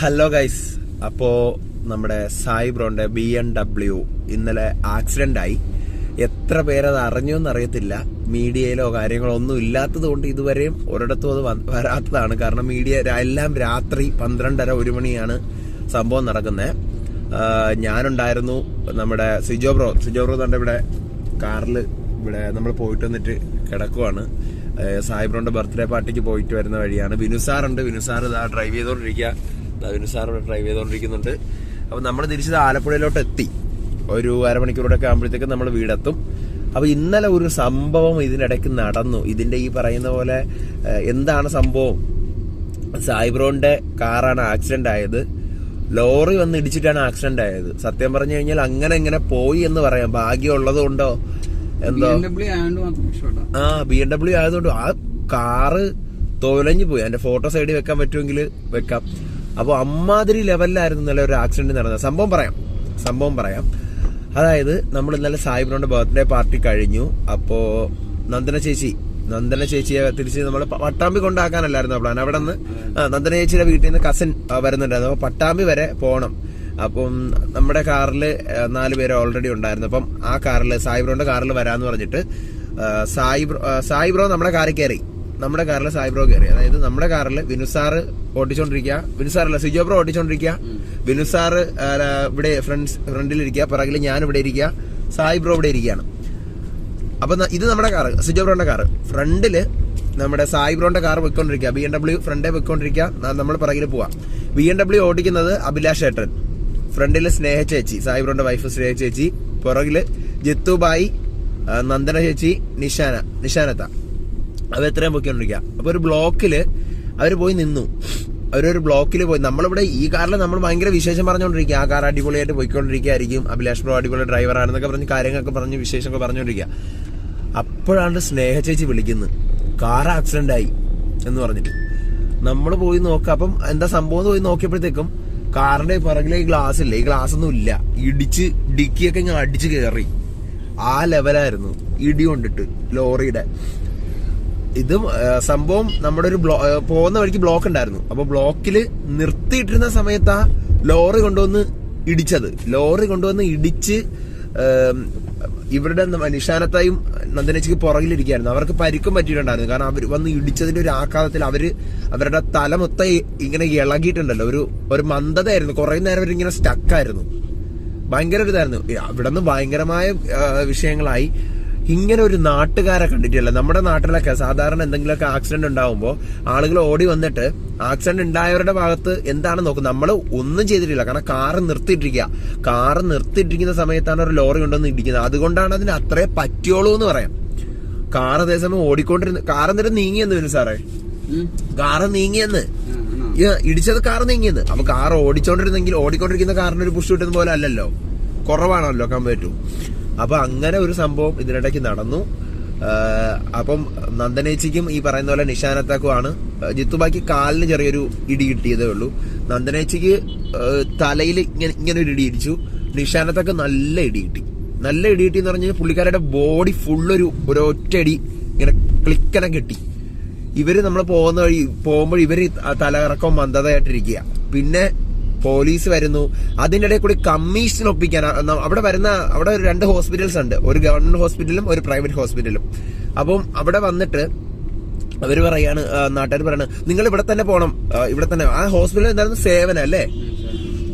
Hello guys അപ്പോ നമ്മുടെ സായി ബ്രോന്റെ ബി എം ഡബ്ല്യു ഇന്നലെ ആക്സിഡന്റ് ആയി. എത്ര പേരത് അറിഞ്ഞു എന്നറിയത്തില്ല. മീഡിയയിലോ കാര്യങ്ങളോ ഒന്നും ഇല്ലാത്തത് കൊണ്ട് ഇതുവരെയും ഒരിടത്തും അത് വരാത്തതാണ്. കാരണം മീഡിയ എല്ലാം രാത്രി പന്ത്രണ്ടര ഒരു മണിയാണ് സംഭവം നടക്കുന്നത് ഞാനുണ്ടായിരുന്നു നമ്മുടെ സിജോ ബ്രോ. സിജോ ബ്രോ തന്നെ ഇവിടെ കാറിൽ ഇവിടെ നമ്മൾ പോയിട്ട് വന്നിട്ട് കിടക്കുവാണ്. സായിബ്രോന്റെ ബർത്ത്ഡേ പാർട്ടിക്ക് പോയിട്ട് വരുന്ന വഴിയാണ്. വിനുസാറുണ്ട് വിനുസാർ ഇതാ ഡ്രൈവ് ചെയ്തോണ്ടിരിക്കുക ദാ സാർ ഇവിടെ ഡ്രൈവ് ചെയ്തുകൊണ്ടിരിക്കുന്നുണ്ട് അപ്പൊ നമ്മൾ തിരിച്ചത് ആലപ്പുഴയിലോട്ട് എത്തി ഒരു അരമണിക്കൂറോടെ ഒക്കെ ആകുമ്പോഴത്തേക്ക് നമ്മൾ വീടെത്തും. അപ്പൊ ഇന്നലെ ഒരു സംഭവം ഇതിനിടയ്ക്ക് നടന്നു. ഇതിന്റെ ഈ പറയുന്ന പോലെ എന്താണ് സംഭവം? സായിബ്രോന്റെ കാറാണ് ആക്സിഡന്റ് ആയത്. ലോറി വന്ന് ഇടിച്ചിട്ടാണ് ആക്സിഡന്റ് ആയത്. സത്യം പറഞ്ഞു കഴിഞ്ഞാൽ അങ്ങനെ ഇങ്ങനെ പോയി എന്ന് പറയാം. ഭാഗ്യമുള്ളത് കൊണ്ടോ? എന്തോ. ആ ബി എം ഡബ്ല്യു ആയതുകൊണ്ട് ആ കാറ് തൊലഞ്ഞു പോയി. അതിന്റെ ഫോട്ടോ സൈഡിൽ വെക്കാൻ പറ്റുമെങ്കിൽ വെക്കാം. അപ്പോൾ അമ്മാതിരി ലെവലിലായിരുന്നു ഇന്നലെ ഒരു ആക്സിഡന്റ് നടന്നത്. സംഭവം പറയാം. സംഭവം പറയാം. അതായത് നമ്മൾ ഇന്നലെ സാഹിബിനോട് ബർത്ത്ഡേ പാർട്ടി കഴിഞ്ഞു. അപ്പോൾ നന്ദന ചേച്ചി നന്ദന ചേച്ചിയെ തിരിച്ച് നമ്മൾ പട്ടാമ്പി കൊണ്ടാക്കാനല്ലായിരുന്നു പ്ലാൻ അവിടെ നിന്ന് നന്ദന ചേച്ചിയുടെ വീട്ടിൽ നിന്ന് കസിൻ വരുന്നുണ്ടായിരുന്നു. അപ്പോൾ പട്ടാമ്പി വരെ പോകണം അപ്പം നമ്മുടെ കാറിൽ നാല് പേര് ഓൾറെഡി ഉണ്ടായിരുന്നു. അപ്പം ആ കാറിൽ സായിബ്രോന്റെ കാറിൽ വരാമെന്ന് പറഞ്ഞിട്ട് സായിബ്രോ സായിബ്രോ നമ്മുടെ കാറിൽ കയറി. നമ്മുടെ കാറിൽ സായിബ്രോ കയറി. അതായത് നമ്മുടെ കാറിൽ വിനുസാറ് ഓടിച്ചോണ്ടിരിക്കുക വിനുസാറല്ല സിജോ ബ്രോ ഓടിച്ചോണ്ടിരിക്കുക വിനുസാറ് ഇവിടെ ഫ്രണ്ട്സ് ഫ്രണ്ടിൽ ഫ്രണ്ടിലിരിക്കുക പിറകിൽ ഞാൻ ഇവിടെ ഇരിക്കുക സായിബ്രോ ഇവിടെ ഇരിക്കുകയാണ് അപ്പൊ ഇത് നമ്മുടെ കാറ് സിജോ ബ്രോന്റെ കാറ്. ഫ്രണ്ടിൽ നമ്മുടെ സായി ബ്രോന്റെ കാർ വെക്കൊണ്ടിരിക്കുക ബി എം ഡബ്ല്യു ഫ്രണ്ടേ വെക്കൊണ്ടിരിക്കുക നമ്മൾ പിറകിൽ പോവാം. ബി എം ഡബ്ല്യു ഓടിക്കുന്നത് അഭിലാഷ് ഏട്ടൻ. ഫ്രണ്ടിൽ സ്നേഹ ചേച്ചി സായി ബ്രോന്റെ വൈഫ് സ്നേഹ ചേച്ചി. പുറകിൽ ജിത്തുബായി നന്ദന ചേച്ചി നിഷാന നിഷാനത്ത. അത് എത്രയും പൊയ്ക്കൊണ്ടിരിക്കുക അപ്പോൾ ഒരു ബ്ലോക്കിൽ അവർ പോയി നിന്നു. അവരൊരു ബ്ലോക്കിൽ പോയി. നമ്മളിവിടെ ഈ കാറിൽ നമ്മൾ ഭയങ്കര വിശേഷം പറഞ്ഞുകൊണ്ടിരിക്കുക. ആ കാർ അടിപൊളിയായിട്ട് പോയിക്കൊണ്ടിരിക്കുകയായിരിക്കും. അഭിലാഷ് ബ്രോ അടിപൊളി ഡ്രൈവറാണെന്നൊക്കെ പറഞ്ഞ് കാര്യങ്ങളൊക്കെ പറഞ്ഞ് വിശേഷമൊക്കെ പറഞ്ഞുകൊണ്ടിരിക്കുക. അപ്പോഴാണ് സ്നേഹ ചേച്ചി വിളിക്കുന്നത്. കാർ ആക്സിഡന്റ് ആയി എന്ന് പറഞ്ഞിട്ട്. നമ്മൾ പോയി നോക്കുക. അപ്പം എന്താ സംഭവം പോയി നോക്കിയപ്പോഴത്തേക്കും കാറിന്റെ പിറകിലെ ഈ ഗ്ലാസ് ഇല്ല? ഈ ഗ്ലാസ് ഒന്നും ഇല്ല. ഇടിച്ച് ഡിക്കിയൊക്കെ ഇങ്ങനെ അടിച്ച് കയറി ആ ലെവലായിരുന്നു ഇടി കൊണ്ടിട്ട് ലോറിയുടെ. ഇത് സംഭവം നമ്മുടെ ഒരു ബ്ലോ പോകുന്ന വഴിക്ക് ബ്ലോക്ക് ഉണ്ടായിരുന്നു. അപ്പൊ ബ്ലോക്കിൽ നിർത്തിയിട്ടിരുന്ന സമയത്താ ലോറി കൊണ്ടുവന്ന് ഇടിച്ചത്. ലോറി കൊണ്ടുവന്ന് ഇടിച്ച് ഇവരുടെ നിഷാനത്തായും നന്ദനച്ചിക്ക് പുറകിലിരിക്കുകയായിരുന്നു. അവർക്ക് പരിക്കും പറ്റിയിട്ടുണ്ടായിരുന്നു. കാരണം അവർ വന്ന് ഇടിച്ചതിന്റെ ഒരു ആഘാതത്തിൽ അവർ അവരുടെ തല മൊത്തം ഇങ്ങനെ ഇളകിയിട്ടുണ്ടല്ലോ. ഒരു ഒരു മന്ദതയായിരുന്നു. കുറെ നേരം അവരിങ്ങനെ സ്റ്റക്കായിരുന്നു ഭയങ്കര ഒരു ഇതായിരുന്നു. ഇവിടെ നിന്ന് ഭയങ്കരമായ വിഷയങ്ങളായി. ഇങ്ങനെ ഒരു നാട്ടുകാരെ കണ്ടിട്ടില്ല. നമ്മുടെ നാട്ടിലൊക്കെ സാധാരണ എന്തെങ്കിലുമൊക്കെ ആക്സിഡന്റ് ഉണ്ടാവുമ്പോൾ ആളുകൾ ഓടി വന്നിട്ട് ആക്സിഡന്റ് ഉണ്ടായവരുടെ ഭാഗത്ത് എന്താണ് നോക്കുന്നത് നമ്മൾ ഒന്നും ചെയ്തിട്ടില്ല. കാരണം കാറ് നിർത്തിയിട്ടിരിക്കുക. കാറ് നിർത്തിയിട്ടിരിക്കുന്ന സമയത്താണ് ഒരു ലോറി കൊണ്ടുവന്ന് ഇടിക്കുന്നത്. അതുകൊണ്ടാണ് അതിന് അത്രേ പറ്റിയോളൂ എന്ന് പറയാം. കാർ അതേസമയം ഓടിക്കൊണ്ടിരുന്ന കാർ എന്നിട്ട് നീങ്ങിയെന്ന് വരും സാറേ. കാറ് നീങ്ങിയെന്ന്. ഇടിച്ചത് കാർ നീങ്ങിയെന്ന്. അപ്പൊ കാർ ഓടിച്ചോണ്ടിരുന്നെങ്കിൽ ഓടിക്കൊണ്ടിരിക്കുന്ന കാറിന് ഒരു പുഷ് കിട്ടുന്ന പോലെ അല്ലല്ലോ. കുറവാണല്ലോ കമ്പയർ ടു അപ്പൊ അങ്ങനെ ഒരു സംഭവം ഇതിനിടയ്ക്ക് നടന്നു. അപ്പം നന്ദനേച്ചിക്കും ഈ പറയുന്ന പോലെ നിശാനത്താക്കുമാണ് ജിത്തുബാക്കി കാലിന് ചെറിയൊരു ഇടി കിട്ടിയതേ ഉള്ളൂ. നന്ദനേച്ചിക്ക് തലയിൽ ഇങ്ങനെ ഇങ്ങനെ ഒരു ഇടി ഇടിച്ചു. നിശാനത്തൊക്കെ നല്ല ഇടി കിട്ടി. നല്ല ഇടി കിട്ടി എന്ന് പറഞ്ഞാൽ പുള്ളിക്കാരുടെ ബോഡി ഫുള്ളൊരു ഒരു ഒറ്റയടി ഇങ്ങനെ ക്ലിക്കനെ കിട്ടി. ഇവർ നമ്മൾ പോകുന്ന വഴി പോകുമ്പോൾ ഇവർ തലകറക്കം മന്ദതയായിട്ടിരിക്കുക. പിന്നെ പോലീസ് വരുന്നു. അതിന്റെ ഇടയിൽ കൂടി കമ്മീഷൻ ഒപ്പിക്കാൻ അവിടെ വരുന്ന അവിടെ ഒരു രണ്ട് ഹോസ്പിറ്റൽസ് ഉണ്ട്. ഒരു ഗവൺമെന്റ് ഹോസ്പിറ്റലും ഒരു പ്രൈവറ്റ് ഹോസ്പിറ്റലും അപ്പം അവിടെ വന്നിട്ട് അവർ പറയാണ് നാട്ടുകാർ പറയാണ് നിങ്ങൾ ഇവിടെ തന്നെ പോണം. ഇവിടെ തന്നെ. ആ ഹോസ്പിറ്റൽ എന്തായിരുന്നു? സേവന അല്ലേ?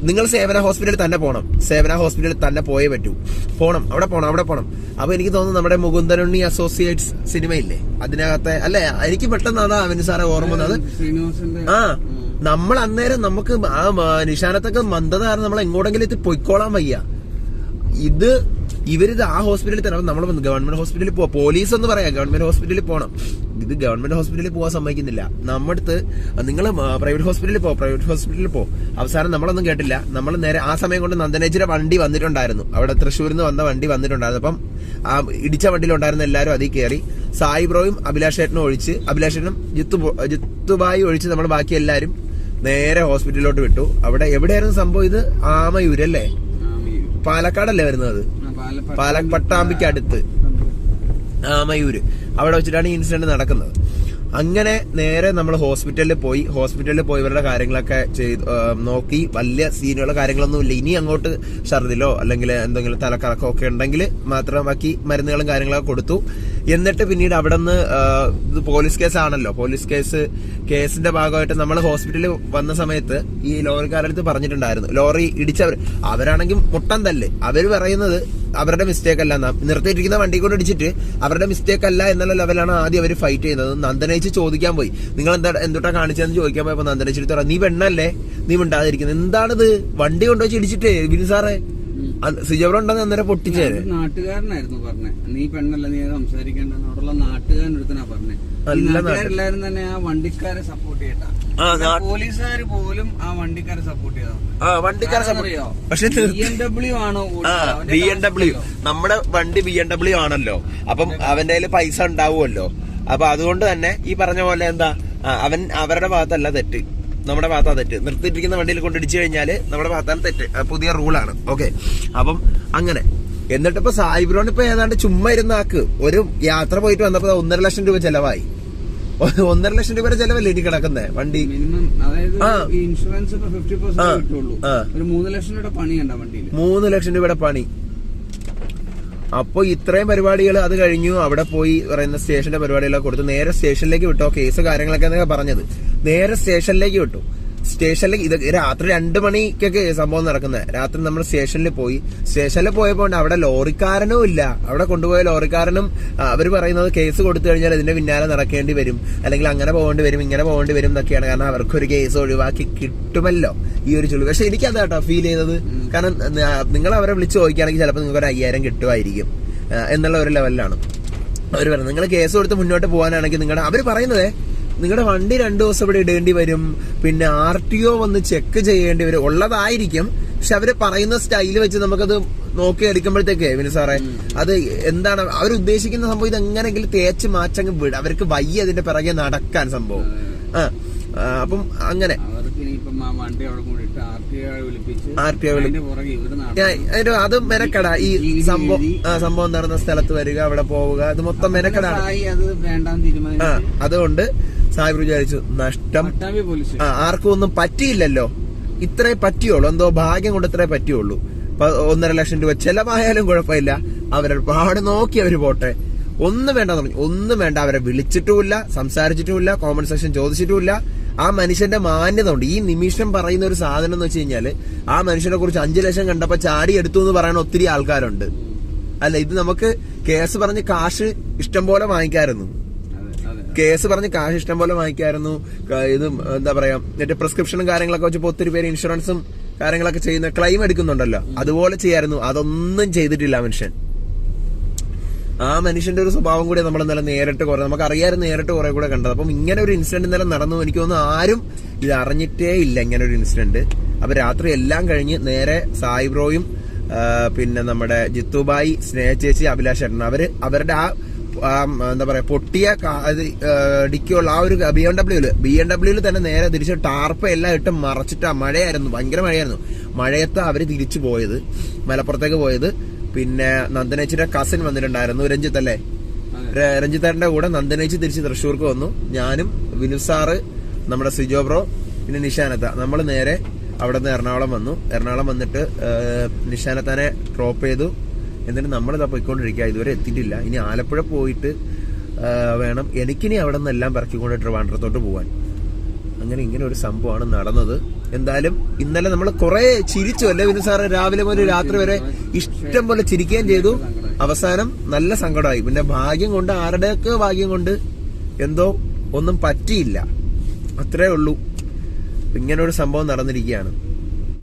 നിങ്ങൾ സേവന ഹോസ്പിറ്റലിൽ തന്നെ പോണം. സേവന ഹോസ്പിറ്റലിൽ തന്നെ പോയേ പറ്റൂ. പോണം. അവിടെ പോണം അവിടെ പോണം. അപ്പൊ എനിക്ക് തോന്നുന്നു നമ്മുടെ മുകുന്ദനുണ്ണി അസോസിയേറ്റ്സ് സിനിമയില്ലേ അതിനകത്തെ അല്ലേ? എനിക്ക് പെട്ടെന്ന് അതാ അവന് സാറെ ഓർമ്മ വന്നത്. ആ. നമ്മൾ അന്നേരം നമുക്ക് ആ നിശാനത്തൊക്കെ മന്ദത കാരണം നമ്മൾ എങ്ങോട്ടെങ്കിലും എത്തി പൊയ്ക്കോളാൻ വയ്യ. ഇത് ഇവരിത് ആ ഹോസ്പിറ്റലിൽ തന്നെ നമ്മൾ ഗവൺമെന്റ് ഹോസ്പിറ്റലിൽ പോവാ. പോലീസ് എന്ന് പറയാം ഗവൺമെന്റ് ഹോസ്പിറ്റലിൽ പോകണം ഇത് ഗവൺമെന്റ് ഹോസ്പിറ്റലിൽ പോകാൻ സമ്മതിക്കുന്നില്ല. നമ്മടുത്ത് നിങ്ങൾ പ്രൈവറ്റ് ഹോസ്പിറ്റലിൽ പോ പ്രൈവറ്റ് ഹോസ്പിറ്റലിൽ പോ. അവസാനം നമ്മളൊന്നും കേട്ടില്ല. നമ്മൾ നേരെ ആ സമയം കൊണ്ട് നന്ദനേച്ചിയുടെ വണ്ടി വന്നിട്ടുണ്ടായിരുന്നു. അവിടെ തൃശ്ശൂരിൽ നിന്ന് വന്ന വണ്ടി വന്നിട്ടുണ്ടായിരുന്നു. അപ്പം ആ ഇടിച്ച വണ്ടിയിലുണ്ടായിരുന്ന എല്ലാവരും അതിൽ കയറി സായി ബ്രോയും അഭിലാഷ് ഏട്ടനും ഒഴിച്ച് അഭിലാഷേട്ടനും ജിത്തു ജിത്തുബായി ഒഴിച്ച് നമ്മൾ ബാക്കി എല്ലാവരും നേരെ ഹോസ്പിറ്റലിലോട്ട് വിട്ടു. അവിടെ എവിടെയായിരുന്നു സംഭവം ഇത്? ആമയൂരല്ലേ പാലക്കാടല്ലേ വരുന്നത്? പാല പട്ടാമ്പിക്ക് അടുത്ത്. ആമയൂര്. അവിടെ വെച്ചിട്ടാണ് ഈ ഇൻസിഡന്റ് നടക്കുന്നത്. അങ്ങനെ നേരെ നമ്മൾ ഹോസ്പിറ്റലിൽ പോയി. ഹോസ്പിറ്റലിൽ പോയി ഇവരുടെ കാര്യങ്ങളൊക്കെ ചെയ്ത് നോക്കി. വലിയ സീനുകളോ കാര്യങ്ങളൊന്നും ഇല്ല. ഇനി അങ്ങോട്ട് ഛർദിലോ അല്ലെങ്കിൽ എന്തെങ്കിലും തലക്കറക്കോ ഒക്കെ ഉണ്ടെങ്കിൽ മാത്രം ബാക്കി മരുന്നുകളും കാര്യങ്ങളൊക്കെ കൊടുത്തു. എന്നിട്ട് പിന്നീട് അവിടെ നിന്ന് ഇത് പോലീസ് കേസാണല്ലോ. പോലീസ് കേസ് കേസിന്റെ ഭാഗമായിട്ട് നമ്മൾ ഹോസ്പിറ്റലിൽ വന്ന സമയത്ത് ഈ ലോറിക്കാരുടെ അടുത്ത് പറഞ്ഞിട്ടുണ്ടായിരുന്നു. ലോറി ഇടിച്ചവർ അവരാണെങ്കിൽ മുട്ടം തല്ല്. അവർ പറയുന്നത് അവരുടെ മിസ്റ്റേക്ക് അല്ല. നിർത്തിയിട്ടിരിക്കുന്ന വണ്ടി കൊണ്ട് ഇടിച്ചിട്ട് അവരുടെ മിസ്റ്റേക്ക് അല്ല എന്നുള്ള ലെവലാണ് ആദ്യം അവർ ഫൈറ്റ് ചെയ്യുന്നത് നന്ദനയിച്ച് ചോദിക്കാൻ പോയി. നിങ്ങൾ എന്താ എന്തുട്ടാ കാണിച്ചതെന്ന് ചോദിക്കാൻ പോയപ്പോൾ നന്ദനയിച്ചിട്ട് നീ പെണ്ണല്ലേ? നീ മിണ്ടാതിരിക്കുന്നത് എന്താണിത്? വണ്ടി കൊണ്ടുവച്ച് ഇടിച്ചിട്ടേ വിനു സാറേ. സിജോബ്രോ ഉണ്ടെന്ന് അന്നേരം പൊട്ടിച്ചേര്. അത് നാട്ടുകാരനായിരുന്നു പറഞ്ഞേ. നീ പെണ്ണല്ല നീ സംസാരിക്കേണ്ടെന്ന് അവിടെയുള്ള നാട്ടുകാരൻ ഒരുത്തനാ പറഞ്ഞേ നല്ല നാട്ടുകാരെല്ലാരും തന്നെ ആ വണ്ടിക്കാരെ സപ്പോർട്ട് ചെയ്യട്ടാ. പോലീസുകാർ പോലും ആ വണ്ടിക്കാരെ സപ്പോർട്ട് ചെയ്താ വണ്ടിക്കാരെ സപ്പോർട്ട് പക്ഷെ ബി എം ഡബ്ല്യു ആണോ ആ ഓടിച്ചത്? ബി എം ഡബ്ല്യു നമ്മുടെ വണ്ടി ബി എം ഡബ്ല്യു ആണല്ലോ. അപ്പം അവന്റെ കയ്യിൽ പൈസ ഉണ്ടാവുമല്ലോ. അപ്പൊ അതുകൊണ്ട് തന്നെ ഈ പറഞ്ഞ പോലെ എന്താ അവൻ അവരുടെ ഭാഗത്തല്ല തെറ്റ്. നമ്മുടെ ഭാഗത്ത് തെറ്റ്. നിർത്തിയിട്ടിരിക്കുന്ന വണ്ടിയിൽ കൊണ്ടിടിച്ചു കഴിഞ്ഞാൽ നമ്മുടെ ഭാഗത്താണ് തെറ്റ്. പുതിയ റൂളാണ്. ഓക്കെ? അപ്പം അങ്ങനെ. എന്നിട്ട് ഇപ്പൊ സായിബ്രോൺ ഇപ്പൊ ഏതാണ്ട് ചുമ്മാ ഇരുന്ന ആക്ക്. ഒരു യാത്ര പോയിട്ട് വന്നപ്പോ ഒന്നര ലക്ഷം രൂപ ചെലവായി. ഒന്നര ലക്ഷം രൂപയുടെ ചെലവല്ലേ ഇനി കിടക്കുന്നേ വണ്ടി? ഇൻഷുറൻസ് മൂന്ന് ലക്ഷം രൂപയുടെ പണി. അപ്പൊ ഇത്രയും പരിപാടികൾ അത് കഴിഞ്ഞു. അവിടെ പോയി പറയുന്ന സ്റ്റേഷന്റെ പരിപാടികളൊക്കെ കൊടുത്തു. നേരെ സ്റ്റേഷനിലേക്ക് വിട്ടോ. കേസ് കാര്യങ്ങളൊക്കെ എന്നൊക്കെ പറഞ്ഞത്. നേരെ സ്റ്റേഷനിലേക്ക് വിട്ടു. സ്റ്റേഷനിലേക്ക് ഇത് രാത്രി രണ്ട് മണിക്കൊക്കെ സംഭവം നടക്കുന്നത് രാത്രി നമ്മൾ സ്റ്റേഷനിൽ പോയി. സ്റ്റേഷനിൽ പോയപ്പോൾ അവിടെ ലോറിക്കാരനും ഇല്ല. അവിടെ കൊണ്ടുപോയ ലോറിക്കാരനും അവർ പറയുന്നത് കേസ് കൊടുത്തു കഴിഞ്ഞാൽ ഇതിന്റെ പിന്നാലെ നടക്കേണ്ടി വരും. അല്ലെങ്കിൽ അങ്ങനെ പോകേണ്ടി വരും ഇങ്ങനെ പോകേണ്ടി വരും എന്നൊക്കെയാണ്. കാരണം അവർക്കൊരു കേസ് ഒഴിവാക്കി കിട്ടുമല്ലോ ഈ ഒരു ചുള്ളി പക്ഷെ എനിക്കത് കേട്ടോ ഫീൽ ചെയ്തത് കാരണം നിങ്ങൾ അവരെ വിളിച്ച് ചോദിക്കുകയാണെങ്കിൽ ചിലപ്പോൾ നിങ്ങൾക്ക് ഒരു അയ്യായിരം കിട്ടുമായിരിക്കും. എന്നുള്ള ഒരു ലെവലിലാണ് അവർ പറയുന്നത് നിങ്ങൾ കേസ് കൊടുത്ത് മുന്നോട്ട് പോകാനാണെങ്കിൽ നിങ്ങളുടെ അവർ പറയുന്നത് നിങ്ങളുടെ വണ്ടി രണ്ടു ദിവസം ഇവിടെ ഇടേണ്ടി വരും. പിന്നെ ആർ ടി ഒ വന്ന് ചെക്ക് ചെയ്യേണ്ടി വരും. ഉള്ളതായിരിക്കും. പക്ഷെ അവർ പറയുന്ന സ്റ്റൈൽ വെച്ച് നമുക്കത് നോക്കി എടുക്കുമ്പോഴത്തേക്കേ വിനു സാറേ അത് എന്താണ് അവർ ഉദ്ദേശിക്കുന്ന സംഭവം ഇത് എങ്ങനെയെങ്കിലും തേച്ച് മാറ്റങ്ങ് വിടും. അവർക്ക് വയ്യ അതിന്റെ പിറകെ നടക്കാൻ സംഭവം. ആ അപ്പം അങ്ങനെ. അത് മെനക്കട. ഈ സംഭവം സംഭവം നടന്ന സ്ഥലത്ത് വരിക അവിടെ പോവുക അത് മൊത്തം മെനക്കടാണ്. അതുകൊണ്ട് സാഹിബ് വിചാരിച്ചു നഷ്ടം. ആർക്കും ഒന്നും പറ്റിയില്ലല്ലോ. ഇത്രേ പറ്റിയുള്ളൂ. എന്തോ ഭാഗ്യം കൊണ്ട് ഇത്രേ പറ്റിയുള്ളൂ. ഒന്നര ലക്ഷം രൂപ ചെലവായാലും കുഴപ്പമില്ല. അവരൊരുപാട് പാട് നോക്കി അവർ പോട്ടെ. ഒന്നും വേണ്ട പറഞ്ഞു. ഒന്നും വേണ്ട. അവരെ വിളിച്ചിട്ടുമില്ല സംസാരിച്ചിട്ടുമില്ല കോമൺ സെക്ഷൻ ചോദിച്ചിട്ടുമില്ല. ആ മനുഷ്യന്റെ മാന്യത ഉണ്ട്. ഈ നിമിഷം പറയുന്ന ഒരു സാധനം എന്ന് വെച്ച് കഴിഞ്ഞാൽ ആ മനുഷ്യനെ കുറിച്ച് അഞ്ചു ലക്ഷം കണ്ടപ്പോ ചാടി എടുത്തു എന്ന് പറയുന്ന ഒത്തിരി ആൾക്കാരുണ്ട്. അല്ല ഇത് നമുക്ക് കേസ് പറഞ്ഞ് കാശ് ഇഷ്ടം പോലെ വാങ്ങിക്കായിരുന്നു കേസ് പറഞ്ഞ് കാശ് ഇഷ്ടം പോലെ വാങ്ങിക്കായിരുന്നു. ഇതും എന്താ പറയാ മറ്റേ പ്രിസ്ക്രിപ്ഷനും കാര്യങ്ങളൊക്കെ വെച്ചപ്പോ ഒത്തിരി പേര് ഇൻഷുറൻസും കാര്യങ്ങളൊക്കെ ചെയ്യുന്ന ക്ലെയിം എടുക്കുന്നുണ്ടല്ലോ. അതുപോലെ ചെയ്യായിരുന്നു. അതൊന്നും ചെയ്തിട്ടില്ല മനുഷ്യൻ. ആ മനുഷ്യന്റെ ഒരു സ്വഭാവം കൂടി നമ്മൾ ഇന്നലെ നേരിട്ട് കുറെ നമുക്ക് അറിയാതെ നേരിട്ട് കുറെ കൂടെ കണ്ടത്. അപ്പം ഇങ്ങനെ ഒരു ഇൻസിഡന്റ് ഇന്നലെ നടന്നു. എനിക്ക് തോന്നുന്നു ആരും ഇത് അറിഞ്ഞിട്ടേ ഇല്ല ഇങ്ങനെ ഒരു ഇൻസിഡന്റ് അപ്പൊ രാത്രി എല്ലാം കഴിഞ്ഞ് നേരെ സായിബ്രോയും പിന്നെ നമ്മുടെ ജിത്തുബായി സ്നേഹ ചേച്ചി അഭിലാഷ് ചേട്ടൻ അവർ അവരുടെ ആ, എന്താ പറയാ പൊട്ടിയ ഡിക്കിയുള്ള ആ, ഒരു ബി എം ഡബ്ല്യൂൽ ബി എം ഡബ്ല്യൂൽ തന്നെ നേരെ തിരിച്ച് ടാർപ്പ് എല്ലാം ഇട്ട് മറച്ചിട്ട് മഴയായിരുന്നു. ഭയങ്കര മഴയായിരുന്നു. മഴയത്ത് അവർ തിരിച്ചു പോയത്. മലപ്പുറത്തേക്ക് പോയത്. പിന്നെ നന്ദനേച്ചിന്റെ കസിൻ വന്നിട്ടുണ്ടായിരുന്നു രഞ്ജിത്ത് അല്ലേ. രഞ്ജിത്തേട്ടന്റെ കൂടെ നന്ദനേച്ചി തിരിച്ച് തൃശ്ശൂർക്ക് വന്നു. ഞാനും വിനു സാറ് നമ്മുടെ സിജോ ബ്രോ പിന്നെ നിഷാനത്ത. നമ്മൾ നേരെ അവിടെ നിന്ന് എറണാകുളം വന്നു. എറണാകുളം വന്നിട്ട് നിഷാനത്താനെ ഡ്രോപ്പ് ചെയ്തു. എന്നിട്ട് നമ്മളിതാ പോയിക്കൊണ്ടിരിക്കുക. ഇതുവരെ എത്തിയിട്ടില്ല. ഇനി ആലപ്പുഴ പോയിട്ട് വേണം. എനിക്കിനി അവിടെ നിന്ന് എല്ലാം പറക്കിക്കൊണ്ട് ട്രിവാൻഡ്രത്തോട്ട് പോവാൻ. അങ്ങനെ ഇങ്ങനെ ഒരു സംഭവമാണ് നടന്നത്. എന്തായാലും ഇന്നലെ നമ്മൾ കുറെ ചിരിച്ചു അല്ലേ വിനു സാറ്? രാവിലെ മുതൽ രാത്രി വരെ ഇഷ്ടം പോലെ ചിരിക്കുകയും ചെയ്തു. അവസാനം നല്ല സങ്കടമായി. പിന്നെ ഭാഗ്യം കൊണ്ട് ആരുടെയൊക്കെ ഭാഗ്യം കൊണ്ട് എന്തോ ഒന്നും പറ്റിയില്ല. അത്രേ ഉള്ളൂ. ഇങ്ങനെ ഒരു സംഭവം നടന്നിരിക്കുകയാണ്.